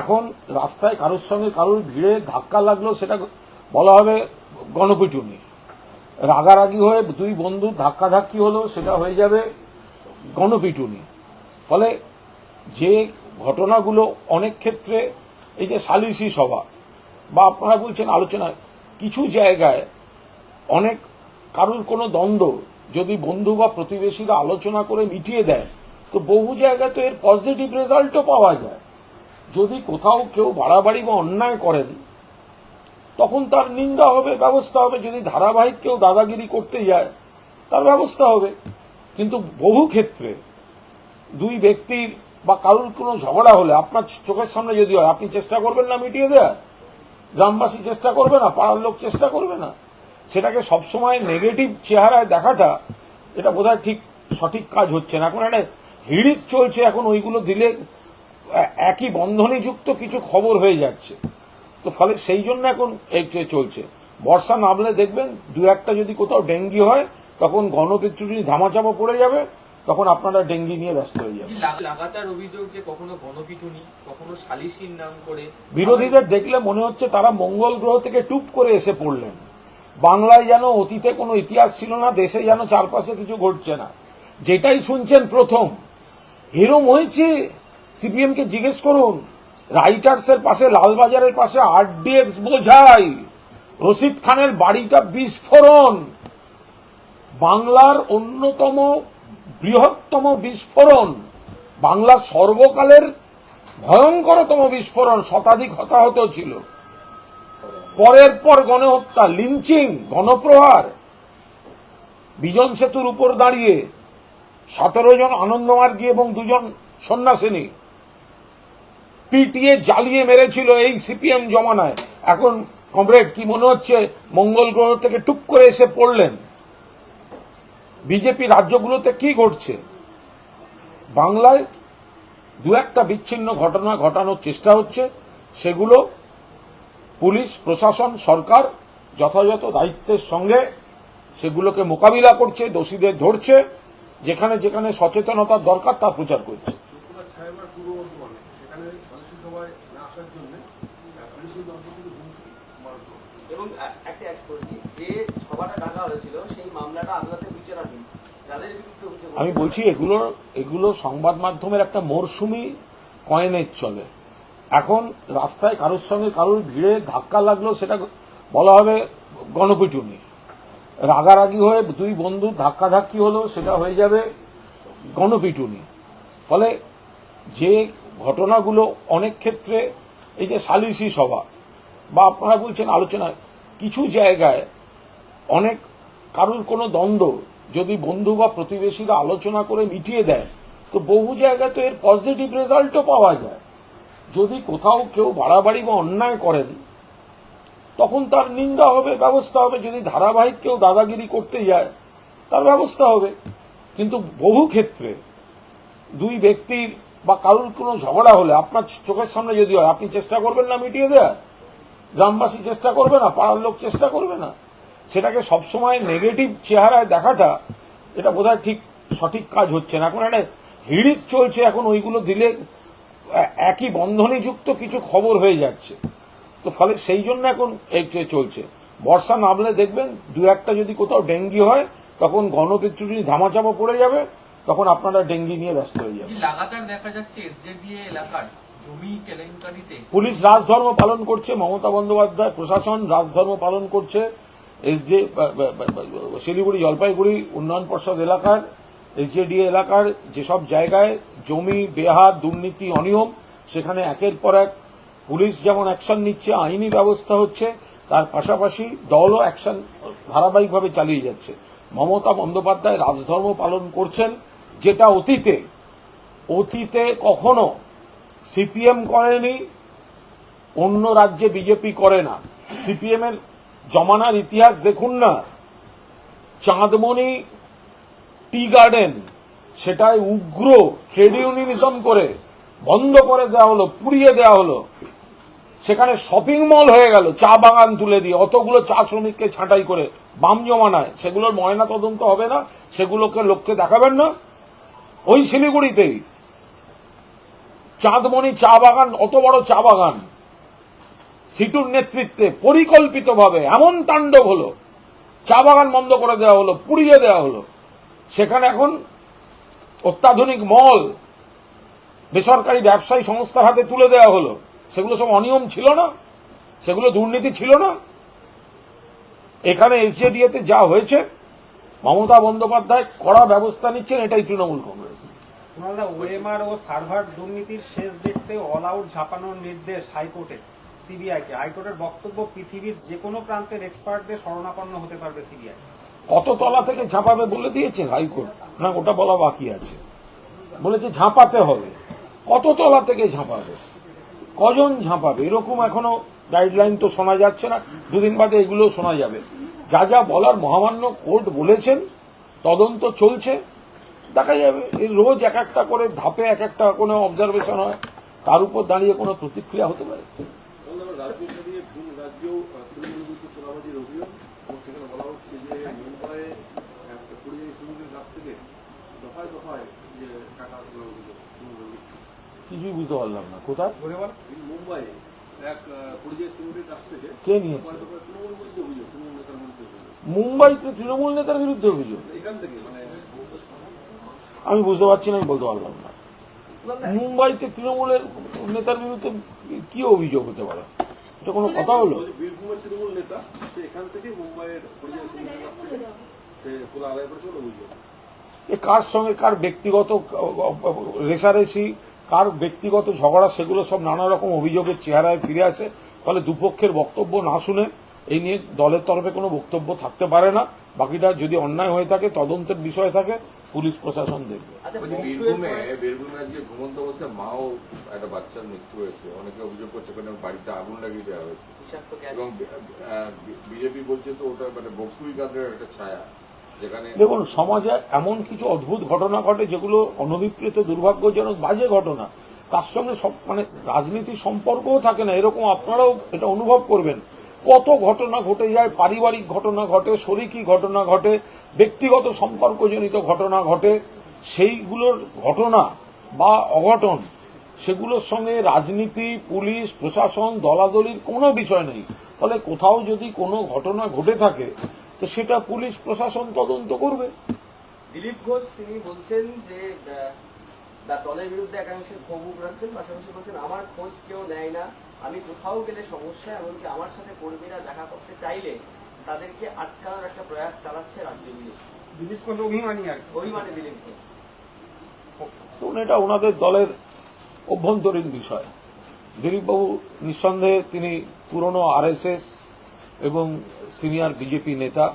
এখন রাস্তায় কারোর সঙ্গে কারোর ভিড়ে ধাক্কা লাগল, সেটা বলা হবে গণপিটুনি। রাগারাগি হয়ে দুই বন্ধু ধাক্কাধাক্কি হলো, সেটা হয়ে যাবে গণপিটুনি। ফলে যে ঘটনাগুলো অনেক ক্ষেত্রে এই যে সালিসি সভা বা আপনারা বলছেন আলোচনা, কিছু জায়গায় অনেক কারুর কোনো দ্বন্দ্ব যদি বন্ধু বা প্রতিবেশীরা আলোচনা করে মিটিয়ে দেয়, তো বহু জায়গায় তো এর পজিটিভ রেজাল্টও পাওয়া যায়। যদি কোথাও কেউ বাড়াবাড়ি বা অন্যায় করেন, তখন তার নিন্দা হবে, ব্যবস্থা হবে। যদি ধারাবাহিক কেউ দাদাগিরি করতে যায়, তার ব্যবস্থা হবে। কিন্তু বহু ক্ষেত্রে দুই ব্যক্তির বা কারুর কোনো ঝগড়া হলে, আপনার চোখের সামনে যদি হয়, আপনি চেষ্টা করবেন না মিটিয়ে দেওয়ার? গ্রামবাসী চেষ্টা করবে না? পাড়ার লোক চেষ্টা করবে না? সেটাকে সবসময় নেগেটিভ চেহারায় দেখাটা, এটা বোধহয় ঠিক সঠিক কাজ হচ্ছে না। এখন একটা হিড়িক চলছে, এখন ওইগুলো দিলে একই বন্ধনে যুক্ত কিছু খবর হয়ে যাচ্ছে। তো ফলে সেই জন্য এখন চলছে। বর্ষা নামলে দেখবেন দু একটা যদি কোথাও ডেঙ্গি হয় তখন গণপিতৃ ধামাচাপা পড়ে যাবে তখন আপনারা ডেঙ্গি নিয়ে ব্যস্ত হয়ে যাবেন। যে লাগা- লাগাতার অভিযোগ যে কখনো গণপিটুনি কখনো সালিসির নাম করে বিরোধীদের দেখলে মনে হচ্ছে তারা মঙ্গল গ্রহ থেকে টুপ করে এসে পড়লেন। বাংলায় যেন অতীতে কোনো ইতিহাস ছিল না দেশে যেন চারপাশে কিছু ঘটছে না। যেটাই শুনছেন প্রথম। এরম হয়েছে সিপিএম কে জিজ্ঞেস করুন, রাইটার্সের পাশে, লালবাজারের পাশে আরডিএক্স বোঝাই রশিদ খানের বাড়িটা বিস্ফোরণ। বাংলার অন্যতম বৃহত্তম বিস্ফোরণ। বাংলার সর্বকালের ভয়ঙ্করতম বিস্ফোরণ শতাধিক হতাহত ছিল। পরের পর গণহত্যা, লিঞ্চিং, গণপ্রহার। বিজন সেতুর উপর দাঁড়িয়ে সতেরো জন আনন্দমার্গী এবং দুজন সন্ন্যাসিনী পিটিয়ে জ্বালিয়ে মেরেছিল এই সিপিএম জমানায়। এখন কমরেড, কি মনে হচ্ছে? মঙ্গল গ্রহ থেকে টুপ করে এসে পড়লেন। বিজেপি রাজ্যগুলোতে কি ঘটছে? বাংলায় দু একটা বিচ্ছিন্ন ঘটনা ঘটানোর চেষ্টা হচ্ছে। সেগুলো পুলিশ, প্রশাসন, সরকার যথাযথ দায়িত্বের সঙ্গে সেগুলোকে মোকাবিলা করছে, দোষীদের ধরছে। যেখানে যেখানে সচেতনতার দরকার তা প্রচার করছে। আসার জন্য এবং একটা অ্যাড করে যে সভাটা ডাকা হয়েছিল সেই মামলাটা আদালতে বিচারাধীন যাদের বিরুদ্ধে অভিযোগ আমি বলছি এগুলো এগুলো সংবাদ মাধ্যমের একটা মরশুমি কয়েনের চলে। এখন রাস্তায় কারোর সঙ্গে কারোর ভিড়ে ধাক্কা লাগল সেটা বলা হবে গণপিটুনি। রাগারাগি হয়ে দুই বন্ধু ধাক্কাধাক্কি হলো সেটা হয়ে যাবে গণপিটুনি। ফলে যে ঘটনাগুলো অনেক ক্ষেত্রে এই যে সালিসি সভা, বা আপনারা বলছেন আলোচনা, কিছু জায়গায় অনেক, কারুর কোনো দ্বন্দ্ব যদি বন্ধু বা প্রতিবেশীরা আলোচনা করে মিটিয়ে দেয়, তো বহু জায়গায় তো এর পজিটিভ রেজাল্টও পাওয়া যায়। যদি কোথাও কেউ বাড়াবাড়ি বা অন্যায় করেন, তখন তার নিন্দা হবে, ব্যবস্থা হবে। যদি ধারাবাহিক কেউ দাদাগিরি করতে যায়, তার ব্যবস্থা হবে। কিন্তু বহু ক্ষেত্রে দুই ব্যক্তির বা কারুর কোনো ঝগড়া হলে, আপনার চোখের সামনে যদি হয়, আপনি চেষ্টা করবেন না মিটিয়ে দেওয়ার? গ্রামবাসী চেষ্টা করবে না? পাড়ার লোক চেষ্টা করবে না? সেটাকে সবসময় নেগেটিভ চেহারায় দেখাটা, এটা বোধহয় ঠিক সঠিক কাজ হচ্ছে না। এখন একটা হিড়িক চলছে, এখন ওইগুলো দিলে একই বন্ধনে যুক্ত কিছু খবর হয়ে যাচ্ছে। তো ফলে সেই জন্য এখন চলছে। বর্ষা নামলে দেখবেন দু একটা যদি কোথাও ডেঙ্গি হয়, তখন গণপিতৃ ধামাচাপা পড়ে যাবে তখন আপনারা ডেঙ্গি নিয়ে ব্যস্ত হয়ে যাবেন। লাগাতার দেখা যাচ্ছে এসজেডিএ এলাকার জমি কেলেঙ্কারিতে। পুলিশ রাজধর্ম পালন করছে মমতা বন্দ্যোপাধ্যায় প্রশাসন রাজধর্ম পালন করছে এসডি শিলিগুড়ি জলপাইগুড়ি উন্নয়ন পর্ষদ এলাকার এসজেডিএ এলাকার যেসব জায়গায় জমি বেহাত দুর্নীতি অনিয়ম সেখানে একের পর এক পুলিশ যেমন অ্যাকশন নিচ্ছে আইনি ব্যবস্থা হচ্ছে তার পাশাপাশি দলও অ্যাকশন ধারাবাহিকভাবে চালিয়ে যাচ্ছে। মমতা বন্দ্যোপাধ্যায় রাজধর্ম পালন করছেন যেটা অতীতে অতীতে কখনো সিপিএম করেনি, অন্য রাজ্যে বিজেপি করে না। সিপিএম এর জমানার ইতিহাস দেখুন না। চাঁদমণি টি গার্ডেন সেটাই উগ্র ট্রেড ইউনিয়নিজম করে বন্ধ করে দেওয়া হলো, পুড়িয়ে দেওয়া হলো। সেখানে শপিং মল হয়ে গেল, চা বাগান তুলে দিয়ে, অতগুলো চা শ্রমিককে ছাঁটাই করে, বাম জমানায়। সেগুলোর ময়না তদন্ত হবে না, সেগুলোকে লোককে দেখাবেন না। ওই শিলিগুড়িতেই চাঁদমণি চা বাগান, অত বড় চা বাগান। সিটুর নেতৃত্বে পরিকল্পিতভাবে এমন তাণ্ডব হলো, চা বাগান বন্ধ করে দেওয়া হলো, পুড়িয়ে দেওয়া হলো। সেখানে এখন অত্যাধুনিক মল, বেসরকারি ব্যবসায়ী সংস্থার হাতে তুলে দেওয়া হলো। সেগুলো সব অনিয়ম ছিল না? সেগুলো দুর্নীতি ছিল না? এখানে এসজেডিএতে যা হয়েছে মমতা বন্দ্যোপাধ্যায় কড়া ব্যবস্থা নিচ্ছেন এটাই তৃণমূল কংগ্রেস। ওএমআর ও সার্ভার দুর্নীতির শেষ দেখতে অল আউট ঝাঁপানোর নির্দেশ হাইকোর্টে সিবিআইকে। হাইকোর্টের বক্তব্য পৃথিবীর যে কোনো প্রান্তের এক্সপার্টদের শরণাপন্ন হতে পারবে সিবিআই। কত তলা থেকে ঝাঁপাবে বলে দিয়েছেন হাইকোর্ট? না ওটা বলা বাকি আছে। বলেছে ঝাঁপাতে হবে। কত তলা থেকে ঝাঁপাবে? কজন ঝাঁপাবে? এরকম এখনও গাইডলাইন তো শোনা যাচ্ছে না। দুদিন বাদে এগুলো শোনা যাবে। যা যা বলার মহামান্য কোর্ট বলেছেন তদন্ত চলছে। দেখা যাবে এই রোজ এক একটা করে ধাপে এক একটা কোনো অবজারভেশন হয় তার উপর দাঁড়িয়ে কোনো প্রতিক্রিয়া হতে পারে। কিছুই বুঝতে পারলাম না। কোথায়? থেকে। কে নিয়েছে? মুম্বাইতে তৃণমূল নেতার বিরুদ্ধে অভিযোগ। মানে আমি বুঝতে পারছি না আমি বলতে পারলাম না। মুম্বাইতে তৃণমূলের নেতার বিরুদ্ধে কি অভিযোগ হতে পারে? এটা কোনো কথা হলো? তৃণমূল নেতা এখান থেকে মুম্বাইয়ের কার সঙ্গে কার ব্যক্তিগত রেশারেশি কার ব্যক্তিগত ঝগড়া সেগুলো সব নানা রকম অভিযোগের চেহারায় ফিরে আসে। ফলে দুপক্ষের বক্তব্য না শুনে এই নিয়ে দলের তরফে কোনো বক্তব্য থাকতে পারে না। বাকিটা যদি অন্যায় হয়ে থাকে তদন্তের বিষয় থাকে পুলিশ প্রশাসন দেখবে। আচ্ছা ঘুমন্ত অবস্থায় মাও একটা বাচ্চার মৃত্যু হয়েছে। অনেকে অভিযোগ করছে বাড়িতে আগুন লাগিয়ে দেওয়া হয়েছে। এবং বিজেপি বলছে তো ওটা মানে বক্তুই একটা ছায়া দেখুন সমাজে এমন কিছু অদ্ভুত ঘটনা ঘটে যেগুলো অনভিপ্রেত দুর্ভাগ্যজনক বাজে ঘটনা। তার সঙ্গে সব মানে রাজনীতির সম্পর্কও থাকে না। এরকম আপনারাও এটা অনুভব করবেন। কত ঘটনা ঘটে যায়, পারিবারিক ঘটনা ঘটে, শরিকি ঘটনা ঘটে, ব্যক্তিগত সম্পর্কজনিত ঘটনা ঘটে, সেইগুলোর ঘটনা বা অঘটন, সেগুলোর সঙ্গে রাজনীতি, পুলিশ, প্রশাসন, দলাদলির কোনো বিষয় নেই। ফলে কোথাও যদি কোনো ঘটনা ঘটে থাকে, তো সেটা পুলিশ, প্রশাসন তদন্ত করবে। দিলীপ ঘোষ, তিনি বলছেন যে দলের বিরুদ্ধে একাংশের ক্ষোভ রাখছেন পাশাপাশি বলছেন, আমার খোঁজ কেউ নেয় না। আমি কোথাও গেলে সমস্যা এমনকি আমার সাথে কর্মীরা দেখা করতে চাইলে তাদেরকে আটকানোর একটা প্রয়াস চালাচ্ছে রাজ্য বিজেপি দিলীপ কত অভিমানী আর কি। অভিমানে দিলীপ ঘোষ এটা ওনাদের দলের অভ্যন্তরীণ বিষয়। দিলীপবাবু নিঃসন্দেহে তিনি পুরনো আরএসএস এবং সিনিয়র বিজেপি নেতা।